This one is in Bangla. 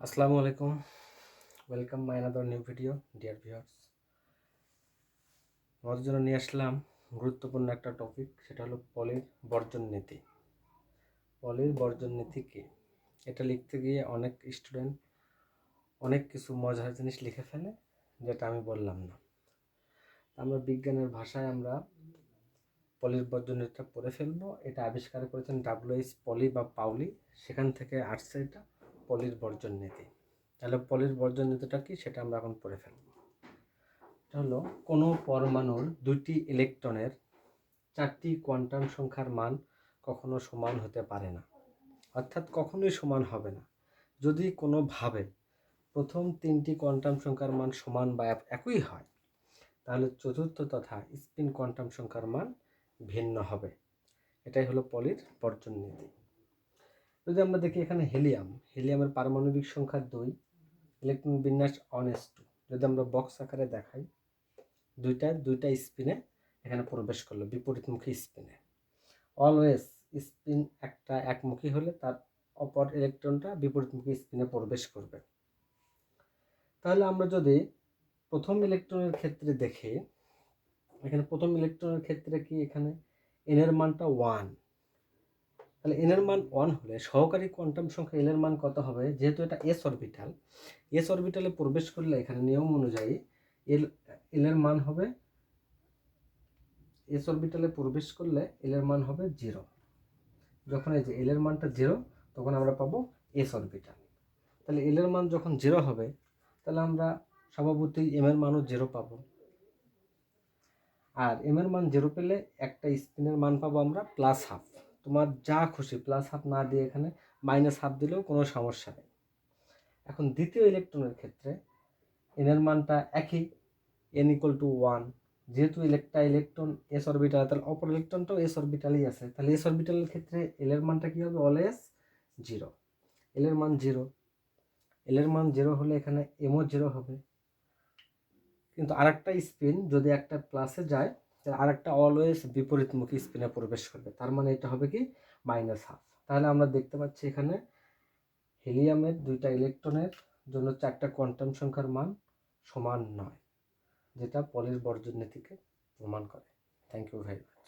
আসসালামু আলাইকুম। Welcome my another new video dear viewers আমাদের জন্য নিয়ে আসলাম গুরুত্বপূর্ণ একটা টপিক সেটা হলো পলির বর্জন নীতি। পলির বর্জন নীতি কি? এটা লিখতে গিয়ে অনেক স্টুডেন্ট অনেক কিছু মজার জিনিস লিখে ফেলে, যেটা আমি বললাম না। আমরা বিজ্ঞানের ভাষায় আমরা পলির বর্জন নীতিটা পড়ে ফেলব। এটা আবিষ্কার করেছেন ডাব্লিউএইচ পলি বা পাউলি সেখান থেকে আসছে এটা। পলির বর্জন নীতি। তাহলে পলির বর্জন নীতিটা কি? সেটা আমরা এখন পড়ে ফেলব। এটা হলো, কোনো পরমাণুর দুটি ইলেকট্রনের চারটি কোয়ান্টাম সংখ্যার মান কখনো সমান হতে পারে না। অর্থাৎ কখনোই সমান হবে না। যদি কোনোভাবে প্রথম তিনটি কোয়ান্টাম সংখ্যার মান সমান বা একই হয়, তাহলে চতুর্থ তথা স্পিন কোয়ান্টাম সংখ্যার মান ভিন্ন হবে। এটাই হলো পলির বর্জন নীতি। যদি আমরা দেখি এখানে হেলিয়াম হেলিয়ামের পারমাণবিক সংখ্যা দুই ইলেকট্রন বিন্যাস অন এস টু যদি আমরা বক্স আকারে দেখাই, দুইটা দুইটা স্পিনে এখানে প্রবেশ করল, বিপরীতমুখী স্পিনে অলওয়েজ স্পিন একটা একমুখী হলে তার অপর ইলেকট্রনটা বিপরীতমুখী স্পিনে প্রবেশ করবে। তাহলে আমরা যদি প্রথম ইলেকট্রনের ক্ষেত্রে দেখি, এখানে প্রথম ইলেকট্রনের ক্ষেত্রে কি এখানে এনের মানটা ওয়ান তাহলে এনের মান ওয়ান হলে সহকারী কোয়ান্টাম সংখ্যা এল এর মান কত হবে? যেহেতু এটা এস অরবিটাল এস অরবিটালে প্রবেশ করলে এখানে নিয়ম অনুযায়ী এল এল এর মান হবে এস অরবিটালে প্রবেশ করলে এল এর মান হবে জিরো যখন এই যে এল এর মানটা জিরো তখন আমরা পাবো এস অরবিটাল তাহলে এল এর মান যখন জিরো হবে, তাহলে আমরা স্বভাবতই এম এর মানও জিরো পাবো। আর এম এর মান জিরো পেলে একটা স্পিনের মান পাবো আমরা প্লাস হাফ তোমার যা খুশি প্লাস হাফ না দিয়ে এখানে মাইনাস হাফ দিলেও কোনো সমস্যা নেই। এখন দ্বিতীয় ইলেকট্রনের ক্ষেত্রে এনের মানটা একই এন ইকুয়াল টু ওয়ান যেহেতু ইলেকট্রা ইলেকট্রন এস অরবিটাল তাহলে অপর ইলেকট্রনটাও এস অরবিটালই আছে। তাহলে এস অরবিটালের ক্ষেত্রে এলের মানটা কী হবে? অলওয়েজ জিরো এলের মান জিরো এলের মান জিরো হলে এখানে এমও জিরো হবে। কিন্তু আরেকটা স্পিন যদি একটা প্লাসে যায় তাহলে আরেকটা অলওয়েজ বিপরীতমুখী স্পিনে প্রবেশ করবে। তার মানে এটা হবে কি? মাইনাস হাফ তাহলে আমরা দেখতে পাচ্ছি এখানে হিলিয়ামের দুইটা ইলেকট্রনের জন্য চারটা কোয়ান্টাম সংখ্যার মান সমান নয়, যেটা পলির বর্জন নীতিকে প্রমাণ করে। Thank you very much